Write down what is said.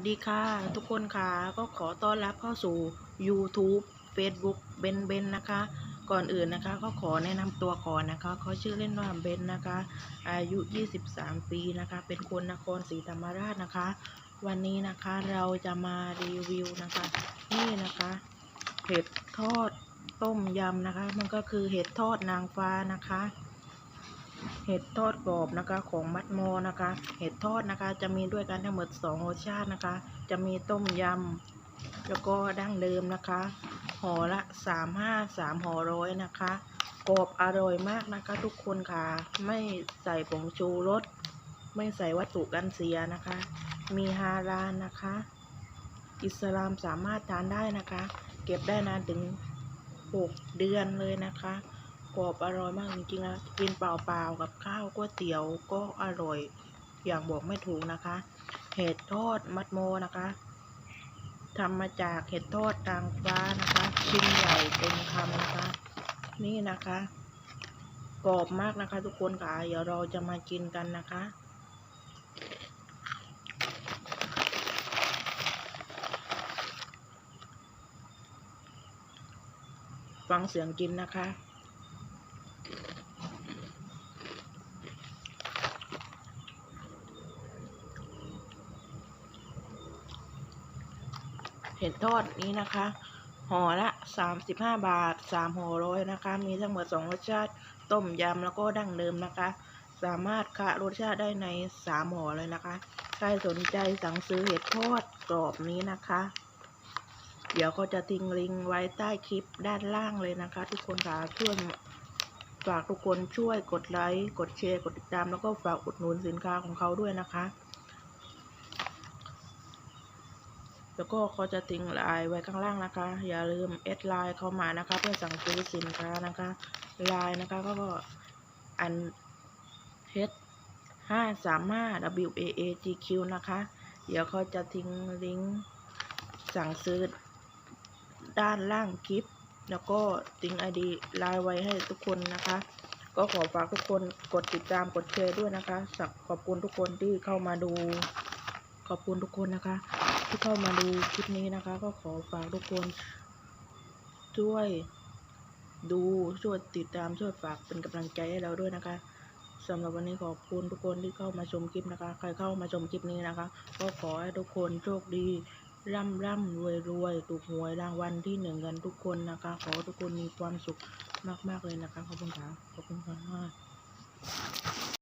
วัสดีค่ะ ทุกคนค่ะก็ขอต้อนรับเข้าสู่ YouTube Facebook เบนเบนนะคะ ก่อนอื่นนะคะ ก็ขอแนะนำตัวก่อนนะคะเขาชื่อเล่นว่าเบนนะคะ อายุ 23 ปีนะคะ เป็นคนนครศรีธรรมราชนะคะ วันนี้นะคะเราจะมารีวิวนะคะ นี่นะคะเห็ดทอดต้มยำนะคะ มันก็คือเห็ดทอดนางฟ้านะคะ เห็ดทอดกรอบนะคะของมัดโมนะคะ เห็ดทอดนะคะจะมีด้วยกันทั้งหมดสองรสชาตินะคะ จะมีต้มยำแล้วก็ดั้งเดิมนะคะห่อละสามห้าสามห่อร้อยนะคะกรอบอร่อยมากนะคะ ทุกคนค่ะ ไม่ใส่ผงชูรสไม่ใส่วัตถุกันเสียนะคะ มีฮาลาลนะคะ อิสลามสามารถทานได้นะคะ เก็บได้นานถึงหกเดือนเลยนะคะ กรอบอร่อยมากจริงๆนะกินเปล่าๆกับข้าวก๋วยเตี๋ยวก็อร่อยอย่างบอกไม่ถูกนะคะ เห็ดทอดมัดโมนะคะทำมาจากเห็ดทอดตางฟ้านะคะชิ้นใหญ่เต็มคำนะคะ นี่นะคะกรอบมากนะคะ ทุกคนค่ะเดี๋ยวเราจะมากินกันนะคะฟังเสียงกินนะคะ เห็ดทอดนี้นะคะห่อละสามสิบห้าบาทสามห่อร้อยนะคะ มีทั้งหมดสองรสชาติต้มยำแล้วก็ดั้งเดิมนะคะ สามารถคะรสชาติได้ในสามห่อเลยนะคะ ใครสนใจสั่งซื้อเห็ดทอดกรอบนี้นะคะ เดี๋ยวก็จะทิ้งลิงก์ไว้ใต้คลิปด้านล่างเลยนะคะ ทุกคนค่ะช่วยฝากทุกคนช่วยกดไลค์กดแชร์กดติดตามแล้วก็ฝากอุดหนุนสินค้าของเขาด้วยนะคะ แล้วก็เขาจะทิ้งไลน์ไว้ข้างล่างนะคะ อย่าลืมแอดไลน์เข้ามานะคะ เพื่อสั่งซื้อสินค้านะคะไลน์นะคะก็อัน h ห้าสามห้า w a a g q นะคะ เดี๋ยวเขาจะทิ้งลิงก์สั่งซื้อด้านล่างคลิป แล้วก็ทิ้งไอดีไลน์ไว้ให้ทุกคนนะคะ ก็ขอฝากทุกคนกดติดตามกดแชร์ด้วยนะคะขอบคุณทุกคนที่เข้ามาดู ขอบคุณทุกคนนะคะ ที่เข้ามาดูคลิปนี้นะคะ ก็ขอฝากทุกคนช่วยดูช่วยติดตามช่วยฝากเป็นกำลังใจให้เราด้วยนะคะสำหรับวันนี้ขอบคุณทุกคนที่เข้ามาชมคลิปนะคะ ใครเข้ามาชมคลิปนี้นะคะ ก็ขอให้ทุกคนโชคดี ร่ำร่ำรวยรวยถูกหวยรางวัลที่หนึ่งกันทุกคนนะคะ ขอทุกคนมีความสุขมากๆเลยนะคะ ขอบคุณค่ะ ขอบคุณค่ะ